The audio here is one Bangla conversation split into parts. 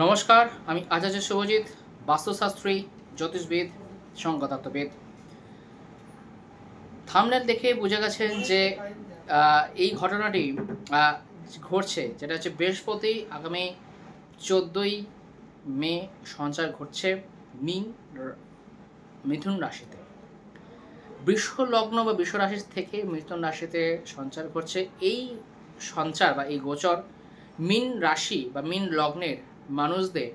নমস্কার, আমি আচার্য শুভজিৎ, বাস্তুশাস্ত্রী, জ্যোতিষবিদ সংগতত্ত্ববিদ থামনেল দেখে বোঝা গেছেন যে এই ঘটনাটি ঘটছে, যেটা হচ্ছে বৃহস্পতি আগামী চোদ্দোই মে সঞ্চার ঘটছে মিন মিথুন রাশিতে। বৃষ লগ্ন বা বৃষ রাশি থেকে মিথুন রাশিতে সঞ্চার করছে এই সঞ্চার বা এই গোচর মিন রাশি বা মিন লগ্নের মানুষদের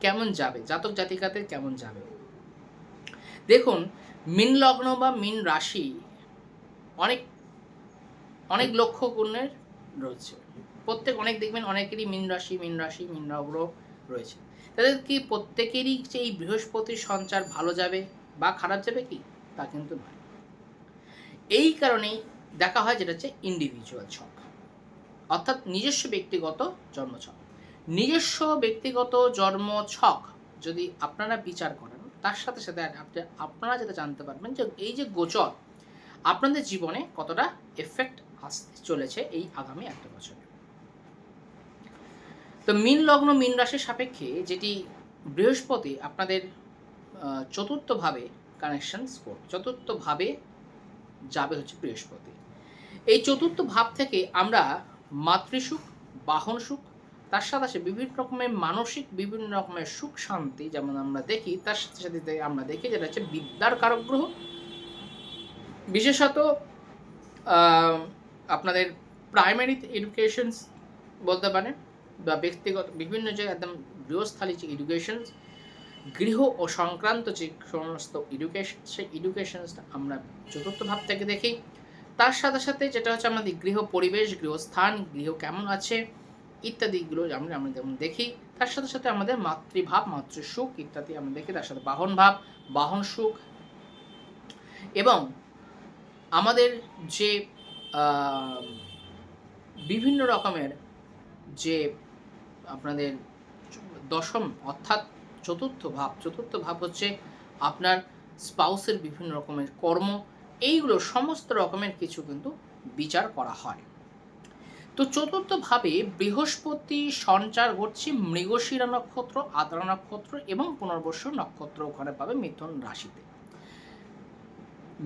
কেমন যাবে? জাতক জাতিকাদের কেমন যাবে? দেখুন, মিন লগ্ন বা মিন রাশি অনেক অনেক লক্ষ্য গুণের রয়েছে। প্রত্যেক অনেক দেখবেন অনেকেরই মিন রাশি মিন রাশি, মিন লগ্ন রয়েছে। তাদের কি প্রত্যেকেরই যে এই বৃহস্পতির সঞ্চার ভালো যাবে বা খারাপ যাবে কি? তা কিন্তু নয়। এই কারণেই দেখা হয় যেটা হচ্ছে ইন্ডিভিজুয়াল ছক, অর্থাৎ নিজস্ব ব্যক্তিগত জন্মছক। নিজস্ব ব্যক্তিগত জন্ম ছক যদি আপনারা বিচার করেন, তার সাথে সাথে আপনি- আপনারা যেটা জানতে পারবেন যে এই যে গোচর, আপনাদের জীবনে কতটা এফেক্ট আসতে চলেছে এই আগামী একটা বছরে। তো মিন লগ্ন, মিন রাশির সাপেক্ষে যেটি বৃহস্পতি আপনাদের চতুর্থভাবে কানেকশন স্কোর চতুর্থভাবে যাবে হচ্ছে বৃহস্পতি। এই চতুর্থ ভাব থেকে আমরা মাতৃসুখ বাহন সুখ তার সাথে সাথে বিভিন্ন রকমের মানসিক, বিভিন্ন রকমের সুখ, শান্তি যেমন আমরা দেখি, তার সাথে সাথে আমরা দেখি যেটা হচ্ছে বিদ্যার কারক গ্রহ বিশেষত আপনাদের প্রাইমারি এডুকেশনস বলতে পারেন বা ব্যক্তিগত বিভিন্ন যে একদম গৃহস্থালী যে এডুকেশনস গৃহ ও সংক্রান্ত যে সমস্ত এডুকেশন সেই এডুকেশনসটা আমরা চতুর্থ ভাব থেকে দেখি। তার সাথে সাথে যেটা হচ্ছে আমাদের গৃহ পরিবেশ, গৃহস্থান, গৃহ কেমন আছে ইত্যাদিগুলো আমরা আমরা যেমন দেখি, তার সাথে সাথে আমাদের মাতৃভাব, মাতৃসুখ ইত্যাদি আমরা দেখি, তার সাথে বাহন ভাব বাহন সুখ এবং আমাদের যে বিভিন্ন রকমের যে আপনাদের দশম অর্থাৎ চতুর্থ ভাব চতুর্থ ভাব হচ্ছে আপনার স্পাউসের বিভিন্ন রকমের কর্ম, এইগুলো সমস্ত রকমের কিছু কিন্তু বিচার করা হয়। তো চতুর্থভাবে বৃহস্পতি, সঞ্চার ঘটছে মৃগশিরা নক্ষত্র, আদ্রা নক্ষত্র এবং পুনর্বসু নক্ষত্র ওখানে পাবে মিথুন রাশিতে।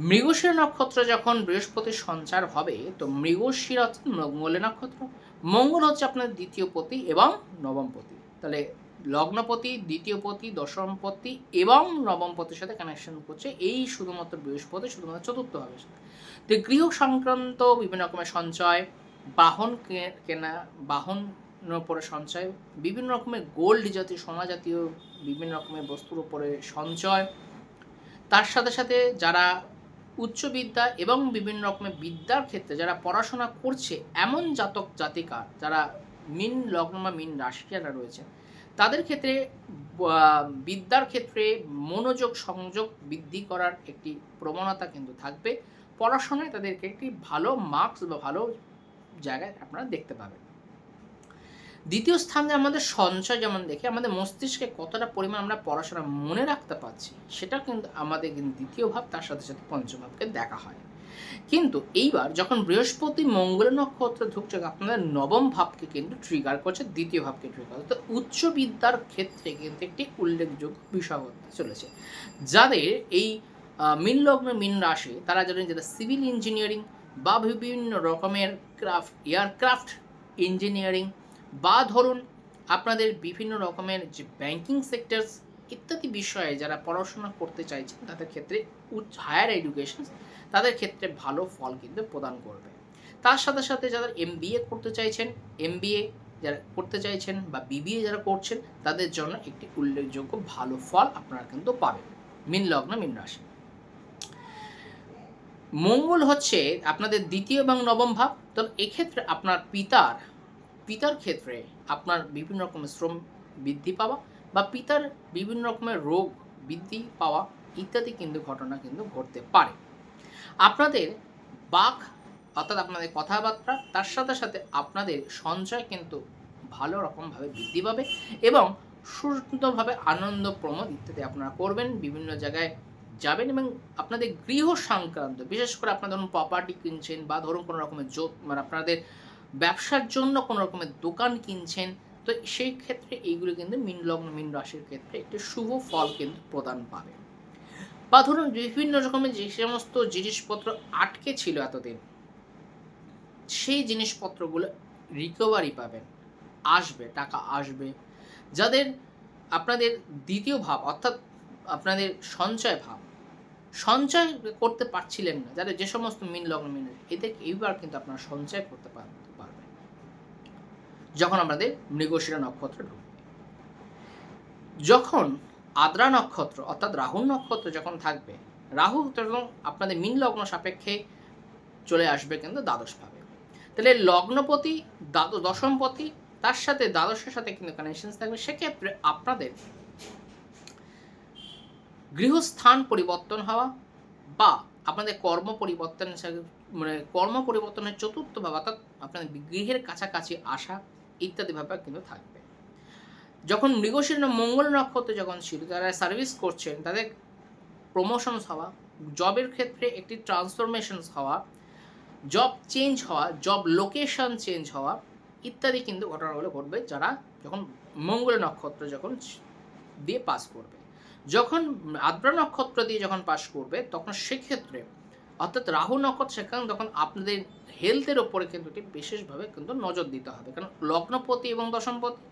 মৃগশিরা নক্ষত্র যখন বৃহস্পতির সঞ্চার হবে, তো মৃগশিরা হচ্ছে মঙ্গলের নক্ষত্র। মঙ্গল হচ্ছে আপনার দ্বিতীয় পতি এবং নবম পতি। তাহলে লগ্নপতি দ্বিতীয় পতি, দশম পতি এবং নবম পতির সাথে কানেকশন করছে এই শুধুমাত্র বৃহস্পতি, শুধুমাত্র চতুর্থ ভাবে তো গৃহ সংক্রান্ত বিভিন্ন রকমের সঞ্চয় বাহন কেনা বাহন উপরে সঞ্চয়, বিভিন্ন রকমের গোল্ড জাতীয় সোনা জাতীয় বিভিন্ন রকমের বস্তুর উপরে সঞ্চয়। তার সাথে সাথে যারা উচ্চ বিদ্যা এবং বিভিন্ন রকমের বিদ্যার ক্ষেত্রে যারা পড়াশোনা করছে, এমন জাতক, জাতিকা যারা মিন লগ্ন বা মিন রাশি যারা রয়েছে, তাদের ক্ষেত্রে বিদ্যার ক্ষেত্রে মনোযোগ, সংযোগ বৃদ্ধি করার একটি প্রবণতা কিন্তু থাকবে। পড়াশোনায় তাদেরকে একটি ভালো মার্কস বা ভালো জায়গায় আপনারা দেখতে পাবেন। দ্বিতীয় স্থানে আমাদের সঞ্চয় যেমন দেখি আমাদের মস্তিষ্কে কতটা পরিমাণ আমরা পড়াশোনা মনে রাখতে পারছি সেটা কিন্তু আমাদের কিন্তু দ্বিতীয় ভাব তার সাথে সাথে পঞ্চভাবকে দেখা হয়। কিন্তু এইবার যখন বৃহস্পতি মঙ্গল নক্ষত্র ঢুকছে আপনাদের নবম ভাবকে কিন্তু ট্রিগার করছে দ্বিতীয় ভাবকে ট্রিগার তো উচ্চ বিদ্যার ক্ষেত্রে কিন্তু একটি উল্লেখযোগ্য বিষয় হতে চলেছে। যাদের এই আহ, মিন রাশি তারা জানেন যেটা সিভিল ইঞ্জিনিয়ারিং বা বিভিন্ন রকমের ক্রাফট এয়ারক্রাফট ইঞ্জিনিয়ারিং বা ধরুন আপনাদের বিভিন্ন রকমের যে ব্যাংকিং সেক্টরস ইত্যাদি বিষয়ে যারা পড়াশোনা করতে চাইছেন, তাদের ক্ষেত্রে উচ্চ হায়ার এডুকেশন তাদের ক্ষেত্রে ভালো ফল কিন্তু প্রদান করবে। তার সাথে সাথে যারা এম করতে চাইছেন এম যারা করতে চাইছেন বা বিবিএ যারা করছেন, তাদের জন্য একটি উল্লেখযোগ্য ভালো ফল আপনারা কিন্তু পাবেন। মিন লগ্ন, মিন রাশি। মঙ্গল হচ্ছে আপনাদের দ্বিতীয় এবং নবম ভাব। তো এক্ষেত্রে আপনার পিতার পিতার ক্ষেত্রে আপনার বিভিন্ন রকমের শ্রম বৃদ্ধি পাওয়া বা পিতার বিভিন্ন রকমের রোগ বৃদ্ধি পাওয়া ইত্যাদি কিন্তু ঘটনা কিন্তু ঘটতে পারে। আপনাদের বাক অর্থাৎ আপনাদের কথাবার্তা, তার সাথে সাথে আপনাদের সঞ্চয় কিন্তু ভালো রকমভাবে বৃদ্ধি পাবে এবং সুন্দরভাবে আনন্দ প্রমোদ ইত্যাদি আপনারা করবেন। বিভিন্ন জায়গায় যাবেন এবং আপনাদের গৃহ সংক্রান্ত, বিশেষ করে আপনার ধরুন প্রপার্টি কিনছেন বা ধরুন কোনো রকমের জো মানে আপনাদের ব্যবসার জন্য কোনো রকমের দোকান কিনছেন, তো সেই ক্ষেত্রে এইগুলো কিন্তু মিন লগ্ন, মিন রাশির ক্ষেত্রে একটি শুভ ফল কিন্তু প্রদান পাবে। বা ধরুন বিভিন্ন রকমের যে সমস্ত জিনিসপত্র আটকে ছিল এতদিন, সেই জিনিসপত্রগুলো রিকভারি পাবেন, আসবে, টাকা আসবে। যাদের আপনাদের দ্বিতীয় ভাব, অর্থাৎ আপনাদের সঞ্চয় ভাব সঞ্চয় করতে পারছিলেন না। যাদের যে সমস্ত মিন লগ্ন, মিন এদের এইবার কিন্তু আপনারা সঞ্চয় করতে পার- পারবেন। যখন আমাদের মৃগশিরা নক্ষত্র ঢুকবে। যখন আদ্রা নক্ষত্র অর্থাৎ রাহু নক্ষত্র যখন থাকবে রাহু তখন আপনাদের মিন লগ্ন সাপেক্ষে চলে আসবে কিন্তু দ্বাদশ ভাবে তাহলে লগ্নপতি, দ্বাদ- দশমপতি, তার সাথে দ্বাদশের সাথে কিন্তু কানেকশন থাকবে। সেক্ষেত্রে আপনাদের গৃহস্থান পরিবর্তন হওয়া বা আপনাদের কর্ম পরিবর্তন মানে কর্ম পরিবর্তনের চতুর্থ ভাব অর্থাৎ আপনাদের গৃহের কাছাকাছি আসা ইত্যাদি ব্যাপার কিন্তু থাকবে। যখন মৃগশীর্ণ মঙ্গল নক্ষত্র যখন ছিল যারা সার্ভিস করছেন, তাদের প্রমোশনস হওয়া জবের ক্ষেত্রে একটি ট্রান্সফরমেশনস হওয়া জব চেঞ্জ হওয়া জব লোকেশন চেঞ্জ হওয়া ইত্যাদি কিন্তু ঘটনাগুলো ঘটবে যারা যখন মঙ্গল নক্ষত্র যখন দিয়ে পাস করবে। যখন আদ্রা নক্ষত্র দিয়ে যখন পাস করবে, তখন সেক্ষেত্রে অর্থাৎ রাহু নক্ষত্র সেখানে তখন আপনাদের হেলথের ওপরে কিন্তু এটি বিশেষভাবে কিন্তু নজর দিতে হবে। কারণ লগ্নপতি এবং দশমপতি,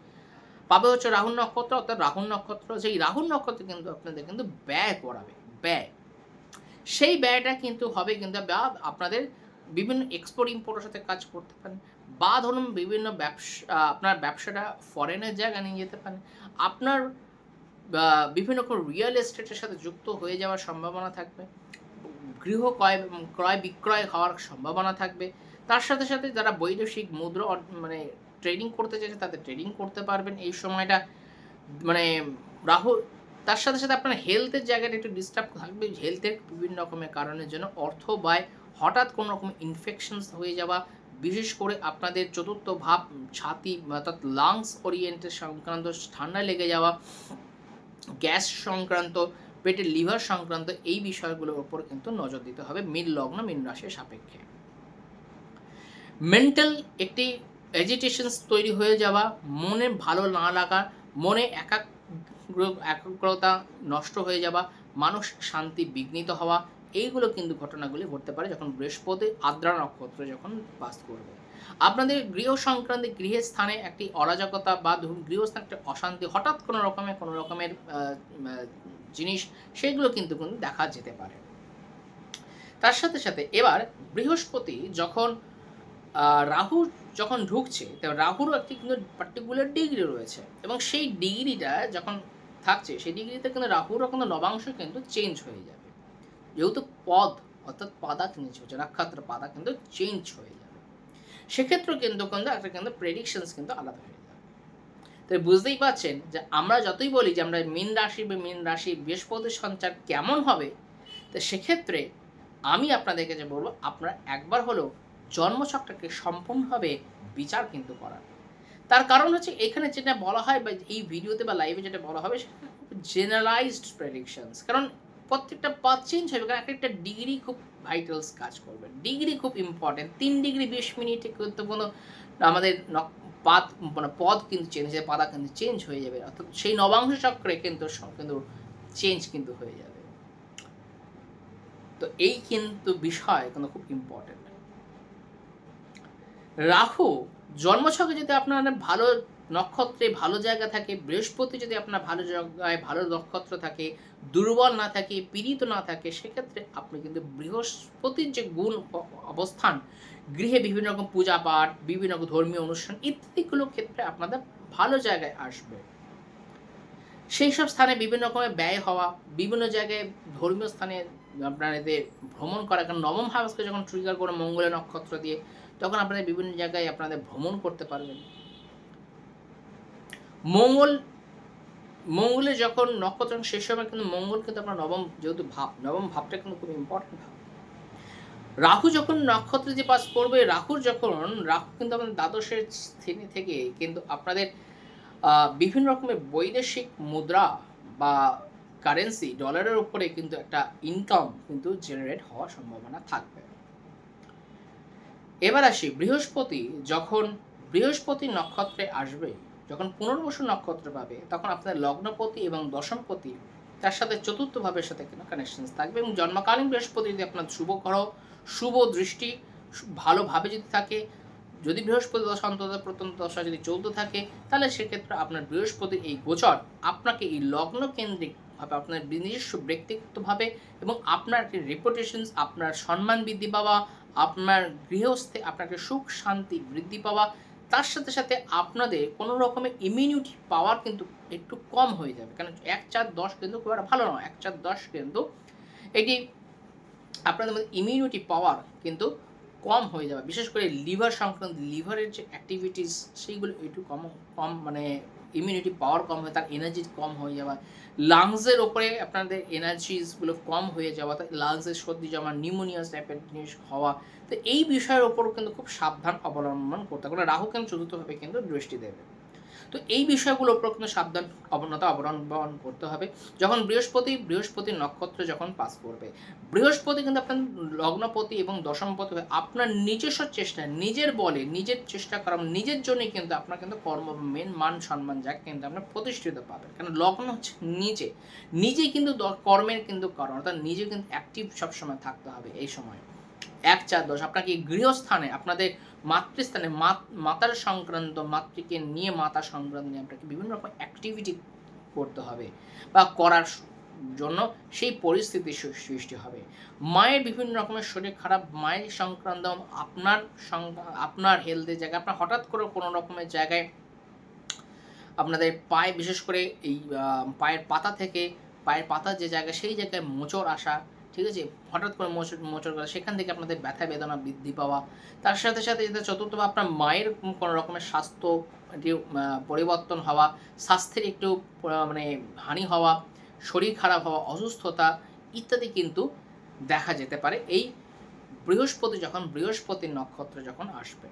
পাবে হচ্ছে রাহু নক্ষত্র, অর্থাৎ রাহু নক্ষত্র সেই রাহু নক্ষত্র কিন্তু আপনাদের কিন্তু ব্যয় করাবে, ব্যয়। সেই ব্যয়টা কিন্তু হবে কিন্তু বা আপনাদের বিভিন্ন এক্সপোর্ট ইম্পোর্টের সাথে কাজ করতে পারেন, বা ধরুন বিভিন্ন ব্যবসা, আপনার ব্যবসাটা ফরেনের জায়গায় নিয়ে যেতে পারেন। আপনার বা বিভিন্ন রকম রিয়েল এস্টেটের সাথে যুক্ত হয়ে যাওয়ার সম্ভাবনা থাকবে। গৃহ ক্রয় ক্রয় বিক্রয় হওয়ার সম্ভাবনা থাকবে। তার সাথে সাথে যারা বৈদেশিক মুদ্রা মানে ট্রেডিং করতে চাইছে তাদের ট্রেডিং করতে পারবেন। এই সময়টা মানে রাহু, তার সাথে সাথে আপনার হেলথের জায়গাটা একটু ডিস্টার্ব থাকবে। হেলথের বিভিন্ন রকমের কারণের জন্য অর্থ ব্যয়, হঠাৎ কোনো রকম ইনফেকশনস হয়ে যাওয়া, বিশেষ করে আপনাদের চতুর্থ ভাব, ছাতি অর্থাৎ লাংস ওরিয়েন্টের সংক্রান্ত ঠান্ডা লেগে যাওয়া গ্যাস সংক্রান্ত, পেটের লিভার সংক্রান্ত এই বিষয়গুলোর উপর কিন্তু নজর দিতে হবে মিল লগ্ন, মিন রাশির সাপেক্ষে। মেন্টাল একটি এজিটেশনস তৈরি হয়ে যাওয়া, মনে ভালো না লাগা, মনে একাগ্র, একাগ্রতা নষ্ট হয়ে যাওয়া, মানসিক শান্তি বিঘ্নিত হওয়া, এইগুলো কিন্তু ঘটনাগুলি ঘটতে পারে যখন বৃহস্পতি আদ্রা নক্ষত্র যখন পাস করবে। আপনাদের গৃহ সংক্রান্তি গৃহের স্থানে একটি অরাজকতা বা ধরুন গৃহস্থানে একটা অশান্তি, হঠাৎ কোনো রকমের কোনো রকমের জিনিস, সেগুলো কিন্তু কিন্তু দেখা যেতে পারে। তার সাথে সাথে এবার বৃহস্পতি যখন রাহু যখন ঢুকছে, তো রাহুরও একটি কিন্তু পার্টিকুলার ডিগ্রি রয়েছে এবং সেই ডিগ্রিটা যখন থাকছে, সেই ডিগ্রিতে কিন্তু রাহুরও কিন্তু নবাংশ কিন্তু চেঞ্জ হয়ে যাবে। যেহেতু পদ, অর্থাৎ পাদা চেঞ্জ হচ্ছে, নক্ষত্র পাদা কিন্তু চেঞ্জ হয়ে যাবে। সেক্ষেত্রেও কিন্তু কিন্তু একটা কিন্তু প্রেডিকশনস কিন্তু আলাদা হয়ে যাবে তাই বুঝতেই পারছেন যে আমরা যতই বলি যে আমরা মীন রাশি বা মীন রাশি বৃহস্পতির সঞ্চার কেমন হবে, তো সেক্ষেত্রে আমি আপনাদেরকে যে বলব, আপনারা একবার হলেও জন্মচক্রকে সম্পূর্ণভাবে বিচার কিন্তু করার। তার কারণ হচ্ছে এখানে যেটা বলা হয় বা এই ভিডিওতে বা লাইভে যেটা বলা হবে সেটা জেনারেলাইজড প্রেডিকশনস কারণ প্রত্যেকটা চেঞ্জ হবে, কারণ এক একটা ডিগ্রি খুব ভাইটালস কাজ করবে। ডিগ্রি খুব ইম্পর্টেন্ট তিন ডিগ্রি বিশ মিনিটে কিন্তু কোনো আমাদের পাত মানে পদ কিন্তু চেঞ্জ হয়ে পাতা কিন্তু চেঞ্জ হয়ে যাবে। অর্থাৎ সেই নবাংশ চক্রে কিন্তু কিন্তু চেঞ্জ কিন্তু হয়ে যাবে। তো এই কিন্তু বিষয় কিন্তু খুব ইম্পর্টেন্ট রাহু, জন্মছকে যদি আপনার ভালো নক্ষত্রে ভালো জায়গা থাকে, বৃহস্পতি যদি আপনার ভালো জায়গায় ভালো নক্ষত্র থাকে, দুর্বল না থাকে, পীড়িত না থাকে, সেক্ষেত্রে আপনি কিন্তু বৃহস্পতির যে গুণ অবস্থান, গৃহে বিভিন্ন রকম পূজা পাঠ, বিভিন্ন রকম ধর্মীয় অনুষ্ঠান ইত্যাদিগুলো ক্ষেত্রে আপনাদের ভালো জায়গায় আসবে। সেই সব স্থানে বিভিন্ন রকমের ব্যয় হওয়া, বিভিন্ন জায়গায় ধর্মীয় স্থানে আপনার আপনাদের ভ্রমণ করা, কারণ নবম হাউসকে যখন ট্রিগার করে মঙ্গলের নক্ষত্র দিয়ে, তখন আপনাদের বিভিন্ন জায়গায় আপনাদের ভ্রমণ করতে পারবেন। মঙ্গল, মঙ্গলে যখন নক্ষত্র শেষ সময় কিন্তু মঙ্গল কিন্তু আপনার নবম, যেহেতু ভাব, নবম ভাবটা কিন্তু খুব ইম্পর্টেন্ট ভাব। রাহু যখন নক্ষত্র যে পাস করবে রাহুর যখন, রাহু কিন্তু আপনাদের দ্বাদশের স্থিতি থেকে কিন্তু আপনাদের বিভিন্ন রকমের বৈদেশিক মুদ্রা বা কারেন্সি ডলারের উপরে কিন্তু একটা ইনকাম কিন্তু জেনারেট হওয়ার সম্ভাবনা থাকবে। এবার আসি, বৃহস্পতি, যখন বৃহস্পতি নক্ষত্রে আসবে যখন পুনর্বসু নক্ষত্র পাবে, তখন আপনার লগ্নপতি এবং দশমপতি তার সাথে চতুর্থ ভাবের সাথে কিন্তু কানেকশন থাকবে এবং জন্মকালীন বৃহস্পতি যদি আপনার শুভ গ্রহ, শুভ দৃষ্টি, ভালোভাবে যদি থাকে, যদি বৃহস্পতি দশা অন্তত প্রত্যন্ত দশা যদি চলতে থাকে, তাহলে সেক্ষেত্রে আপনার বৃহস্পতির এই গোচর আপনাকে এই লগ্ন কেন্দ্রিক ভাবে আপনার নিজস্ব ব্যক্তিগতভাবে এবং আপনার রেপুটেশনস আপনার সম্মান বৃদ্ধি পাওয়া, আপনার গৃহস্থে আপনাকে সুখ, শান্তি বৃদ্ধি পাওয়া তার সাথে সাথে আপনাদের কোনো রকমের ইমিউনিটি পাওয়ার কিন্তু একটু কম হয়ে যাবে। কারণ এক চার দশ কিন্তু খুব একটা ভালো নয়। এক চার দশ কিন্তু এটি আপনাদের মধ্যে ইমিউনিটি পাওয়ার কিন্তু কম হয়ে যাবে। বিশেষ করে লিভার সংক্রান্ত লিভারের যে অ্যাক্টিভিটিস সেইগুলো একটু কম কম মানে ইমিউনিটি পাওয়ার কম হয়, তার এনার্জি কম হয়ে যাওয়া। লাংসের ওপরে আপনাদের এনার্জিসগুলো কম হয়ে যাওয়া তার লাংসের সর্দি জমা নিউমোনিয়াস টাইপের জিনিস হওয়া, তো এই বিষয়ের ওপর কিন্তু খুব সাবধান অবলম্বন করতে হবে। রাহু কিন্তু চতুর্থভাবে কিন্তু দৃষ্টি দেবে? তো এই বিষয়গুলোর উপর কিন্তু সাবধান, অবনতা অবলম্বন করতে হবে। যখন বৃহস্পতি বৃহস্পতির নক্ষত্র যখন পাস করবে, বৃহস্পতি কিন্তু আপনার লগ্নপতি এবং দশমপতি আপনার নিজস্ব চেষ্টা, নিজের বলে, নিজের চেষ্টা করা নিজের জন্যই কিন্তু আপনার কিন্তু কর্ম, মেন মান, সম্মান যাকে কিন্তু আপনার প্রতিষ্ঠিত পাবেন। কারণ লগ্ন হচ্ছে নিজে। নিজেই কিন্তু কর্মের কিন্তু কারণ, অর্থাৎ নিজে কিন্তু অ্যাক্টিভ সবসময় থাকতে হবে এই সময়। এক চার দশ, আপনাকে গৃহস্থানে, আপনাদের মাতৃস্থানে, মাত- মাতার সংক্রান্ত, মাতৃকে নিয়ে মাতা সংক্রান্ত নিয়ে আপনাকে বিভিন্ন রকম অ্যাক্টিভিটি করতে হবে বা করার জন্য সেই পরিস্থিতি সৃষ্টি হবে। মায়ের বিভিন্ন রকমের শরীর খারাপ, মায়ের সংক্রান্ত, আপনার আপনার হেলথের জায়গায়, আপনার হঠাৎ করে কোনো রকমের জায়গায় আপনাদের পায়ে বিশেষ করে এই পায়ের পাতা থেকে, পায়ের পাতা যে জায়গা সেই জায়গায় মোচড় আসা ঠিক আছে? হঠাৎ করে মোচড় মোচড় করা সেখান থেকে আপনাদের ব্যথা বেদনা বৃদ্ধি পাওয়া, তার সাথে সাথে যেটা চতুর্থ বা আপনার মায়ের কোনো রকমের স্বাস্থ্য পরিবর্তন হওয়া, স্বাস্থ্যের একটু মানে হানি হওয়া, শরীর খারাপ হওয়া, অসুস্থতা ইত্যাদি কিন্তু দেখা যেতে পারে। এই বৃহস্পতি যখন, বৃহস্পতির নক্ষত্র যখন আসবে,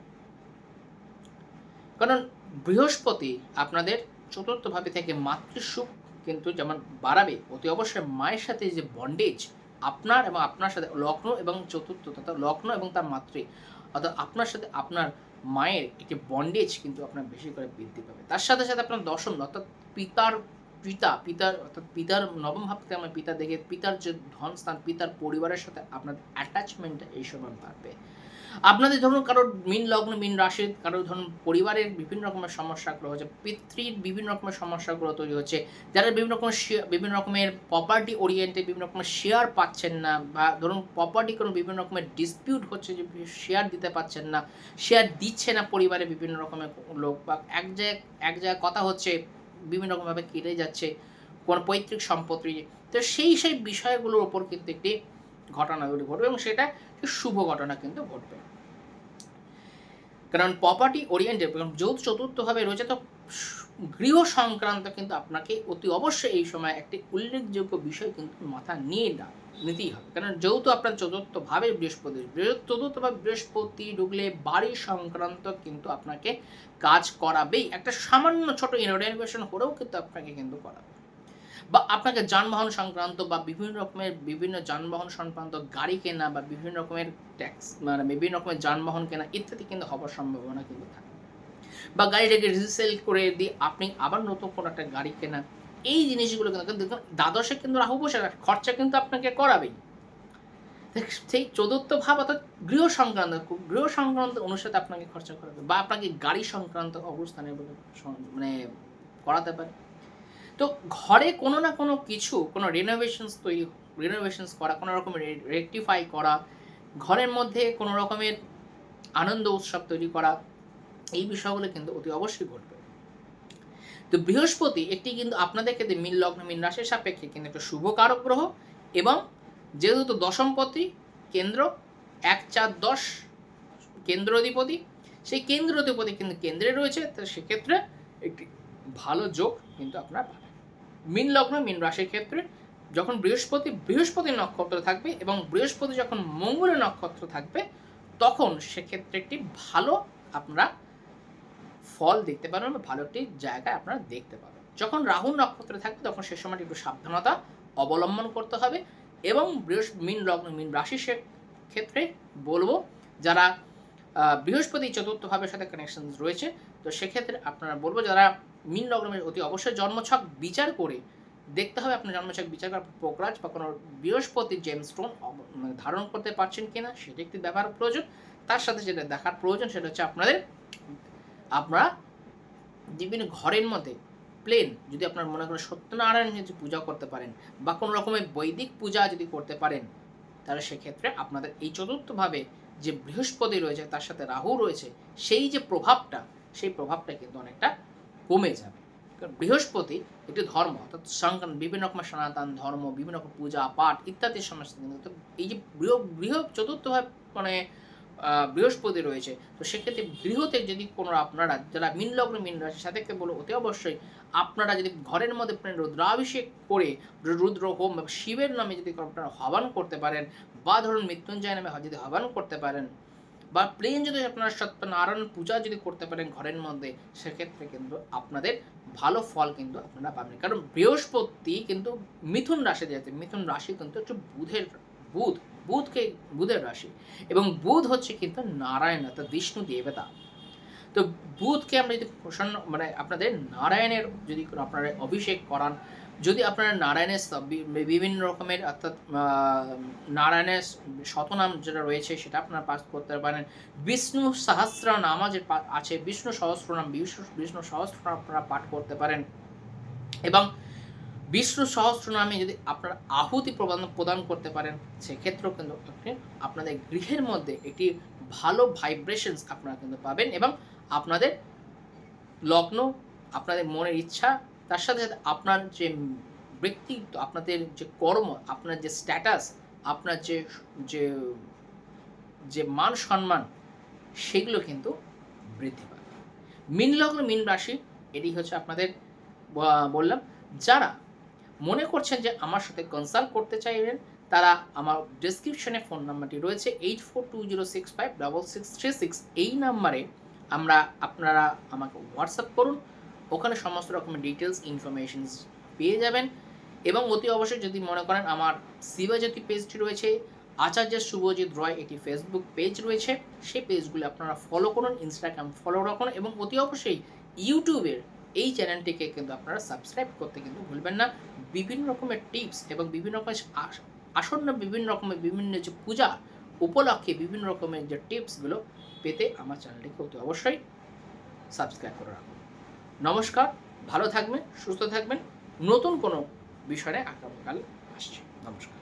কারণ বৃহস্পতি আপনাদের চতুর্থ ভাবে থেকে মাতৃসুখ কিন্তু যেমন বাড়াবে, অতি অবশ্যই মায়ের সাথে যে বন্ডেজ আপনার এবং আপনার সাথে লগ্ন এবং চতুর্থ তথা লগ্ন এবং তার মাতৃ। অর্থাৎ আপনার সাথে আপনার মায়ের একটি বন্ডেজ কিন্তু আপনার বেশি করে বৃদ্ধি পাবে। তার সাথে সাথে আপনার দশম অর্থাৎ পিতার পিতা, পিতার, অর্থাৎ পিতার নবম ভাব থেকে আমার পিতা দেখে, পিতার যে ধন স্থান পিতার পরিবারের সাথে আপনার অ্যাটাচমেন্টটা এই সময় বাড়বে আপনাদের ধরুন কারোর মিন লগ্ন, মিন রাশির, কারোর ধরুন পরিবারের বিভিন্ন রকমের সমস্যাগুলো হচ্ছে, পিতৃর বিভিন্ন রকমের সমস্যাগুলো তৈরি হচ্ছে, যারা বিভিন্ন রকমের বিভিন্ন রকমের প্রপার্টি ওরিয়েন্টেড বিভিন্ন রকমের শেয়ার পাচ্ছেন না বা ধরুন প্রপার্টি কোনো বিভিন্ন রকমের ডিসপিউট হচ্ছে যে শেয়ার দিতে পাচ্ছেন না শেয়ার দিচ্ছে না পরিবারে বিভিন্ন রকমের লোক বা এক জায়গায় এক জায়গায় কথা হচ্ছে, বিভিন্ন রকমভাবে কেটে যাচ্ছে কোন পৈতৃক সম্পত্তি তো সেই সেই বিষয়গুলোর ওপর কিন্তু একটি ঘটনাগুলি ঘটবে এবং সেটা শুভ ঘটনা কিন্তু ঘটবে। কারণ প্রপার্টি ওরিয়েন্টেড যৌথ চতুর্থভাবে রয়েছে, তো গৃহ সংক্রান্ত কিন্তু আপনাকে অতি অবশ্যই এই সময় একটি উল্লেখযোগ্য বিষয় কিন্তু মাথা নিয়ে না নিতেই হবে। কারণ যেহেতু আপনার চতুর্থ ভাবে বৃহস্পতি বৃহ- চতুর্থ ভাবে বৃহস্পতি ঢুকলে বাড়ি সংক্রান্ত কিন্তু আপনাকে কাজ করাবেই। একটা সামান্য ছোট ইনোভেশন হলেও কিন্তু আপনাকে কিন্তু করাবে। বা আপনাকে যানবাহন সংক্রান্ত বা বিভিন্ন রকমের বিভিন্ন যানবাহন সংক্রান্ত গাড়ি কেনা বা বিভিন্ন রকমের ট্যাক্স মানে বিভিন্ন রকমের যানবাহন কেনা ইত্যাদি কিন্তু হবার সম্ভাবনা কিন্তু থাকে। বা গাড়িটাকে রিসেল করে দিয়ে আপনি আবার নতুন কোনো একটা গাড়ি কেনা, এই জিনিসগুলো কিন্তু দেখুন, দ্বাদশে কিন্তু রাহু বসে খরচা কিন্তু আপনাকে করাবেই। সেই চতুর্থ ভাব অর্থাৎ গৃহ সংক্রান্ত গৃহ সংক্রান্ত অনুসারে আপনাকে খরচা করাবে বা আপনাকে গাড়ি সংক্রান্ত অবস্থানে মানে করাতে পারে। তো ঘরে কোনো না কোনো কিছু, কোনো রিনোভেশনস তৈরি রিনোভেশনস করা, কোনো রকমের রেকটিফাই করা, ঘরের মধ্যে কোনো রকমের আনন্দ উৎসব তৈরি করা, এই বিষয়গুলো কিন্তু অতি অবশ্যই ঘটবে। তো বৃহস্পতি একটি কিন্তু আপনাদের ক্ষেত্রে মিল লগ্ন, মিন রাশির সাপেক্ষে কিন্তু একটা শুভ কারক গ্রহ এবং যেহেতু দশমপতি কেন্দ্র, এক চার দশ কেন্দ্র অধিপতি, সেই কেন্দ্র অধিপতি কিন্তু কেন্দ্রে রয়েছে, তো সেক্ষেত্রে একটি ভালো যোগ কিন্তু আপনার পাবেন। মিন লগ্ন, মিন রাশির ক্ষেত্রে যখন বৃহস্পতি বৃহস্পতি নক্ষত্র থাকবে এবং বৃহস্পতি যখন মঙ্গলের নক্ষত্র থাকবে, তখন সেক্ষেত্রে একটি ভালো আপনারা ফল দেখতে পারবেন বা ভালো একটি জায়গায় আপনারা দেখতে পাবেন। যখন রাহু নক্ষত্রে থাকবে, তখন সে সময় একটু সাবধানতা অবলম্বন করতে হবে এবং বৃহস্প মিন লগ্ন, মিন রাশি সে ক্ষেত্রে বলব, যারা বৃহস্পতি চতুর্থ ভাবের সাথে কানেকশন রয়েছে, তো সেক্ষেত্রে আপনারা বলব, যারা মিন লগ্নের অতি অবশ্যই জন্মছক বিচার করে দেখতে হবে আপনার জন্মছক বিচার করার পোকরাজ বা কোনো বৃহস্পতির জেমস্টোন মানে ধারণ করতে পারছেন কিনা সেটা একটি ব্যাপার প্রয়োজন। তার সাথে যেটা দেখার প্রয়োজন সেটা হচ্ছে আপনাদের, আপনারা বিভিন্ন ঘরের মধ্যে প্লেন যদি আপনার মনে করেন সত্যনারায়ণ যদি পূজা করতে পারেন বা কোনো রকমের বৈদিক পূজা যদি করতে পারেন, তাহলে সেক্ষেত্রে আপনাদের এই চতুর্থভাবে যে বৃহস্পতি রয়েছে, তার সাথে রাহু রয়েছে, সেই যে প্রভাবটা, সেই প্রভাবটা কিন্তু অনেকটা কমে যাবে। কারণ বৃহস্পতি একটি ধর্ম, অর্থাৎ সংক্রান্ত বিভিন্ন রকমের সনাতন ধর্ম, বিভিন্ন রকম পূজা, পাঠ ইত্যাদি সমস্ত এই যে বৃহ বৃহ চতুর্থভাবে মানে বৃহস্পতি রয়েছে, তো সেক্ষেত্রে বৃহতে যদি কোনো আপনারা, যারা মিন লগ্ন, মিন রাশির সাথে বলো, অতি অবশ্যই আপনারা যদি ঘরের মধ্যে রুদ্রাভিষেক করে রুদ্র, হোম শিবের নামে যদি আপনারা হবান করতে পারেন বা ধরুন মৃত্যুঞ্জয় নামে যদি হবান করতে পারেন বা প্লেন যদি আপনারা সত্যনারায়ণ পূজা যদি করতে পারেন ঘরের মধ্যে, সেক্ষেত্রে কিন্তু আপনাদের ভালো ফল কিন্তু আপনারা পাবেন। কারণ বৃহস্পতি কিন্তু মিথুন রাশি যেতে মিথুন রাশি কিন্তু একটু বুধের, বুধ, বুধকে, বুধের রাশি। এবং বুধ হচ্ছে কিন্তু নারায়ণ, অর্থাৎ বিষ্ণু দেবতা। তো বুধকে আমরা যদি প্রসন্ন মানে আপনাদের নারায়ণের যদি আপনারা অভিষেক করান যদি আপনারা নারায়ণের বিভিন্ন রকমের অর্থাৎ নারায়ণের শতনাম যেটা রয়েছে সেটা আপনারা পাঠ করতে পারেন। বিষ্ণু সহস্র নামা যে আছে, বিষ্ণু সহস্রনাম, বিষ্ণু বিষ্ণু সহস্রনাম আপনারা পাঠ করতে পারেন। এবং বিষ্ণু সহস্র নামে যদি আপনারা আহুতি প্রদান প্রদান করতে পারেন, সেক্ষেত্রেও কিন্তু আপনি, আপনাদের গৃহের মধ্যে একটি ভালো ভাইব্রেশনস আপনারা কিন্তু পাবেন। এবং আপনাদের লগ্ন, আপনাদের মনের ইচ্ছা তার সাথে সাথে আপনার যে ব্যক্তিত্ব আপনাদের যে কর্ম, আপনার যে স্ট্যাটাস আপনার যে যে যে মান সম্মান, সেগুলো কিন্তু বৃদ্ধি পাবে মিন লগ্ন, মিন রাশি, এটি হচ্ছে আপনাদের বললাম, যারা মনে করছেন যে আমার সাথে কনসাল্ট করতে চাইবেন, তারা আমার ডেসক্রিপশনে ফোন নাম্বারটি রয়েছে eight four two zero six five double six three six এই নাম্বারে আমরা আপনারা আমাকে হোয়াটসঅ্যাপ করুন ওখানে সমস্ত রকমের ডিটেলস ইনফরমেশনস পেয়ে যাবেন। এবং অতি অবশ্যই যদি মনে করেন আমার শিবজ্যোতি পেজটি রয়েছে, আচার্য শুভজিৎ রয় এটি ফেসবুক পেজ রয়েছে, সেই পেজগুলো আপনারা ফলো করুন ইনস্টাগ্রাম ফলো রাখুন এবং অতি অবশ্যই ইউটিউবের এই চ্যানেলটিকে কিন্তু আপনারা সাবস্ক্রাইব করতে কিন্তু ভুলবেন না। বিভিন্ন রকমের টিপস এবং বিভিন্ন রকমের আস- আসন্ন বিভিন্ন রকমের বিভিন্ন যে পূজা উপলক্ষে বিভিন্ন রকমের যে টিপসগুলো পেতে আমার চ্যানেলটিকে অতি অবশ্যই সাবস্ক্রাইব করে রাখুন। নমস্কার ভালো থাকবেন সুস্থ থাকবেন। নতুন কোনো বিষয়ে আগামীকাল আসছি। নমস্কার।